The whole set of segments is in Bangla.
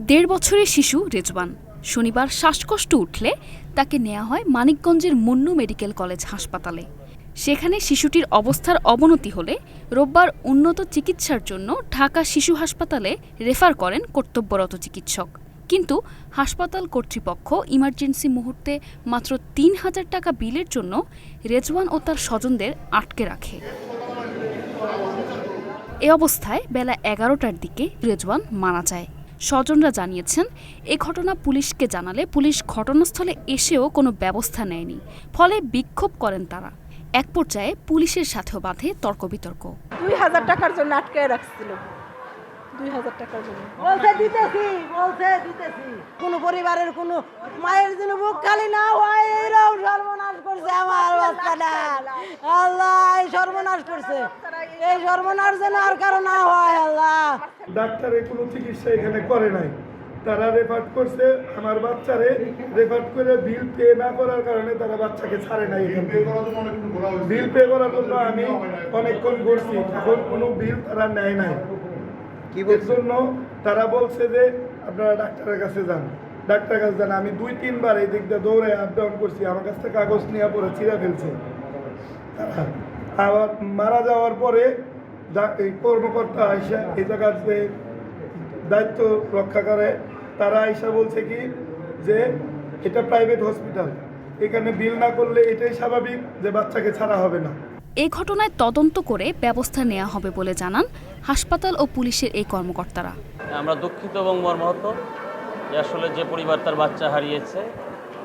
দেড় বছরের শিশু রেজওয়ান। শনিবার শ্বাসকষ্ট উঠলে তাকে নেওয়া হয় মানিকগঞ্জের মুন্নু মেডিকেল কলেজ হাসপাতালে। সেখানে শিশুটির অবস্থার অবনতি হলে রোববার উন্নত চিকিৎসার জন্য ঢাকা শিশু হাসপাতালে রেফার করেন কর্তব্যরত চিকিৎসক। কিন্তু হাসপাতাল কর্তৃপক্ষ ইমার্জেন্সি মুহূর্তে মাত্র তিন হাজার টাকা বিলের জন্য রেজওয়ান ও তার স্বজনদের আটকে রাখে। এ অবস্থায় বেলা এগারোটার দিকে রেজওয়ান মারা যায়। স্বজনরা জানিয়েছেন, এ ঘটনা পুলিশকে জানালে পুলিশ ঘটনাস্থলে এসেও কোনো ব্যবস্থা নেয়নি। ফলে বিক্ষোভ করেন তারা। এক পর্যায়ে পুলিশের সাথেও বাঁধে তর্ক বিতর্ক দুই হাজার টাকার জন্য আটকে রাখছিল। জন্য। মায়ের জন্য বুক খালি না হয় আল্লাহ সর্বনাশ করছে। এই সর্বনাশ যেন আর কারও না হয় আল্লাহ। ডাক্তারে কোনো চিকিৎসা এখানে করে নাই। তারা রেফার করছে আমার বাচ্চারে রেফার করে বিল পে না করার কারণে তারা বাচ্চাকে ছাড়ে নাই এখান বিল পে করার জন্য আমি অনেকক্ষণ করছি এখন কোনো বিল তারা নেয় নাই। এর জন্য তারা বলছে যে আপনারা ডাক্তারের কাছে যান। ডাক্তারের কাছে যান আমি দুই তিনবার এই দিক দিয়ে দৌড়ে আপ ডাউন করছি আমার কাছ থেকে কাগজ নিয়ে পরে ছিঁড়ে ফেলছে। তারা আবার মারা যাওয়ার পরে এই কর্মকর্তা আইসা এই জায়গার যে দায়িত্ব রক্ষা করে তারা আইসা বলছে কি যে এটা প্রাইভেট হসপিটাল এখানে বিল না করলে এটাই স্বাভাবিক যে বাচ্চাকে ছাড়া হবে না। এ ঘটনায় তদন্ত করে ব্যবস্থা নেওয়া হবে বলে জানান হাসপাতাল ও পুলিশের এই কর্মকর্তারা। আমরা দুঃখিত এবং মর্মাহত যে আসলে যে পরিবার তার বাচ্চা হারিয়েছে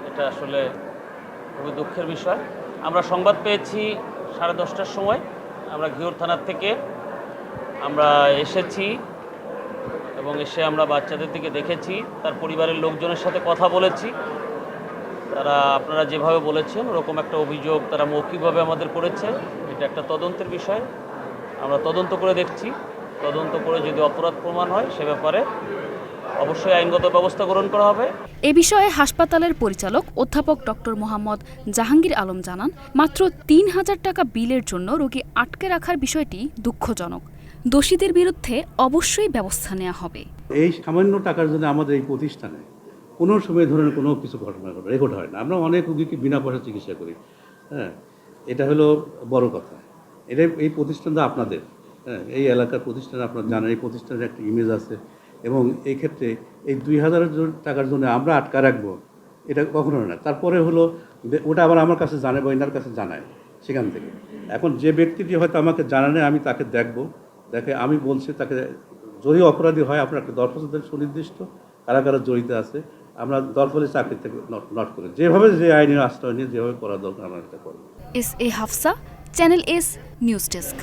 এটা আসলে খুবই দুঃখের বিষয়। আমরা সংবাদ পেয়েছি সাড়ে দশটার সময় আমরা ঘিওর থানার থেকে আমরা এসেছি এবং এসে আমরা বাচ্চাদের দিকে দেখেছি, তার পরিবারের লোকজনের সাথে কথা বলেছি। তারা আপনারা যেভাবে বলেছেন, ওরকম একটা অভিযোগ তারা মৌখিকভাবে আমাদের করেছে। এটা একটা তদন্তের বিষয়। আমরা তদন্ত করে দেখছি। তদন্ত করে যদি অপরাধ প্রমাণ হয়, সে ব্যাপারে অবশ্যই আইনগত ব্যবস্থা গ্রহণ করা হবে। এ বিষয়ে হাসপাতালের পরিচালক অধ্যাপক ডক্টর মোহাম্মদ জাহাঙ্গীর আলম জানান মাত্র তিন হাজার টাকা বিলের জন্য রোগী আটকে রাখার বিষয়টি দুঃখজনক। দোষীদের বিরুদ্ধে অবশ্যই ব্যবস্থা নেওয়া হবে। এই সামান্য টাকার জন্য আমাদের এই প্রতিষ্ঠানে কোনো সময় ধরনের কোনো কিছু ঘটনা ঘটে রেকর্ড হয় না। আমরা অনেক রুগীকে বিনা পয়সা চিকিৎসা করি। হ্যাঁ এটা হলো বড় কথা। এটা এই প্রতিষ্ঠানটা আপনাদের। হ্যাঁ এই এলাকার প্রতিষ্ঠান আপনারা জানেন এই প্রতিষ্ঠানের একটা ইমেজ আছে। এবং এই ক্ষেত্রে এই দুই হাজার টাকার জন্য আমরা আটকা রাখব, এটা কখনো না। তারপরে হলো, ওটা আবার আমার কাছে জানে বা এনার কাছে জানায় সেখান থেকে। এখন যে ব্যক্তিটি হয়তো আমাকে জানানে আমি তাকে দেখব। দেখে আমি বলছি, তাকে যদি অপরাধী হয়, আপনার একটা দরখাস্ত সুনির্দিষ্ট, কারা কারা জড়িত আছে, আমরা দরফলে চাকরি থেকে নট করে। যেভাবে যে আইনের আশ্রয় নিয়ে, যেভাবে করা দরকার, আমরা এটা করব। S A Hafsa, channel S, news desk.